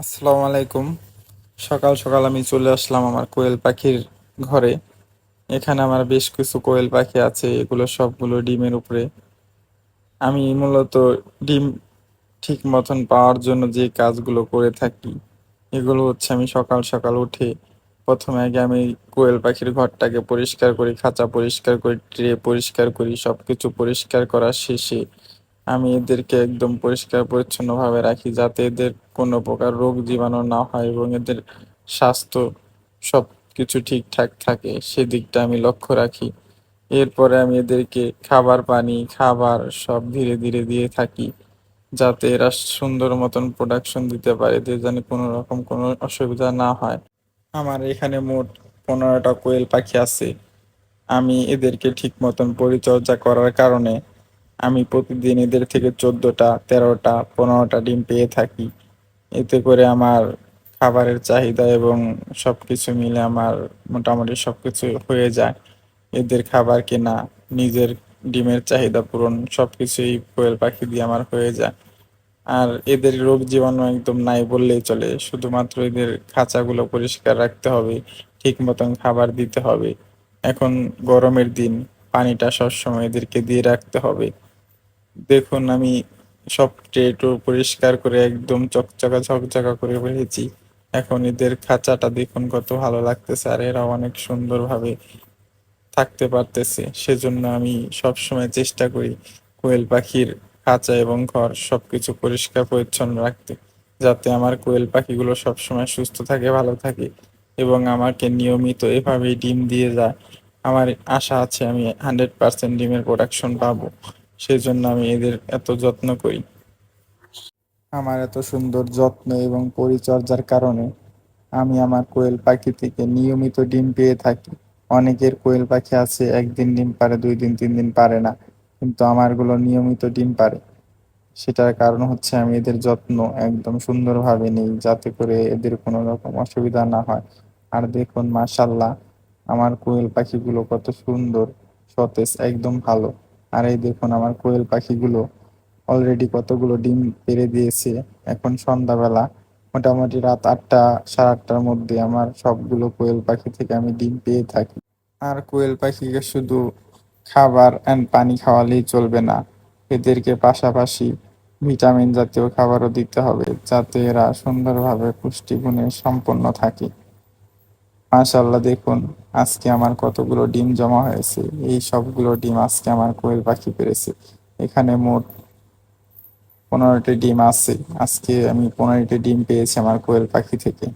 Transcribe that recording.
আসসালামু আলাইকুম। সকাল সকাল আমি চলে আসলাম আমার কোয়েল পাখির ঘরে। এখানে আমার বেশ কিছু কোয়েল পাখি আছে, এগুলো সবগুলো ডিমের উপরে। আমি মূলত ডিম ঠিক মতন পাওয়ার জন্য যে কাজগুলো করে থাকি, এগুলো হচ্ছে আমি সকাল সকাল উঠে প্রথমে আগে আমি কোয়েল পাখির ঘরটাকে পরিষ্কার করি, খাঁচা পরিষ্কার করি, ট্রে পরিষ্কার করি সব কিছু পরিষ্কার করার শেষে আমি এদেরকে একদম পরিষ্কার পরিচ্ছন্নভাবে রাখি যাতে এদের কোনো প্রকার রোগ জীবাণু না হয় এবং এদের স্বাস্থ্য সব কিছু ঠিকঠাক থাকে, সেদিকটা আমি লক্ষ্য রাখি। এরপরে আমি এদেরকে খাবার পানি, খাবার সব ধীরে ধীরে দিয়ে থাকি যাতে এরা সুন্দর মতন প্রোডাকশন দিতে পারে, এদের যেন কোনো রকম কোনো অসুবিধা না হয়। আমার এখানে মোট পনেরোটা কোয়েল পাখি আছে। আমি এদেরকে ঠিক মতন পরিচর্যা করার কারণে আমি প্রতিদিন এদের থেকে চোদ্দোটা, তেরোটা, পনেরোটা ডিম পেয়ে থাকি। এতে করে আমার খাবারের চাহিদা এবং সব কিছু মিলে আমার মোটামুটি সব কিছু হয়ে যায়। এদের খাবার কেনা, নিজের ডিমের চাহিদা পূরণ সব কিছুই কোয়েল পাখি দিয়ে আমার হয়ে যায়। আর এদের রোগ জীবাণু একদম নাই বললেই চলে। শুধুমাত্র এদের খাঁচাগুলো পরিষ্কার রাখতে হবে, ঠিক মতন খাবার দিতে হবে। এখন গরমের দিন, পানিটা সবসময় এদেরকে দিয়ে রাখতে হবে। দেখুন, আমি সব ট্রেটো পরিষ্কার করে একদম চকচকা ঝকঝকা করে রেখেছি এখন এদের খাঁচাটা দেখুন কত ভালো লাগতেছে আর এরা অনেক সুন্দরভাবে থাকতে পারতেছে। সেজন্য আমি সবসময় চেষ্টা করি কোয়েল পাখির খাঁচা এবং ঘর সবকিছু পরিষ্কার, পরিচ্ছন্ন রাখতে, যাতে আমার কোয়েল পাখিগুলো সবসময় সুস্থ থাকে, ভালো থাকে এবং আমাকে নিয়মিত এভাবেই ডিম দিয়ে যায় আমার আশা আছে আমি হান্ড্রেড পার্সেন্ট ডিমের প্রোডাকশন পাবো। সেজন্য আমি এদের এত যত্ন করি। আমার এত সুন্দর যত্ন এবং পরিচর্যার কারণে আমি আমার কোয়েল পাখি থেকে নিয়মিত ডিম পেয়ে থাকি। অনেকের কোয়েল পাখি আছে, একদিন ডিম পারে, দুই দিন, তিন দিন পারে না, কিন্তু আমারগুলো নিয়মিত ডিম পারে। সেটার কারণ হচ্ছে আমি এদের যত্ন একদম সুন্দরভাবে নিই, যাতে করে এদের কোনো রকম অসুবিধা না হয়। আর দেখুন মাশাল্লাহ আমার কোয়েল পাখিগুলো কত সুন্দর, সতেজ, একদম ভালো। আর এই দেখুন আমার কোয়েল পাখিগুলো অলরেডি কতগুলো ডিম পেড়ে দিয়েছে। এখন সন্ধ্যাবেলা, মোটামুটি রাত আটটা, সাড়ে আটটার মধ্যে আমার সবগুলো কোয়েল পাখি থেকে আমি ডিম পেয়ে থাকি। আর কোয়েল পাখিকে শুধু খাবার অ্যান্ড পানি খাওয়ালেই চলবে না, এদেরকে পাশাপাশি ভিটামিন জাতীয় খাবারও দিতে হবে, যাতে এরা সুন্দরভাবে পুষ্টিগুণে সম্পন্ন থাকে। মাশাল্লাহ দেখুন আজকে আমার কতগুলো ডিম জমা হয়েছে? এই সবগুলো ডিম আজকে আমার কোয়েল পাখি পেরেছে। এখানে মোট পনেরোটি ডিম আছে। আজকে আমি পনেরোটি ডিম পেয়েছি আমার কোয়েল পাখি থেকে।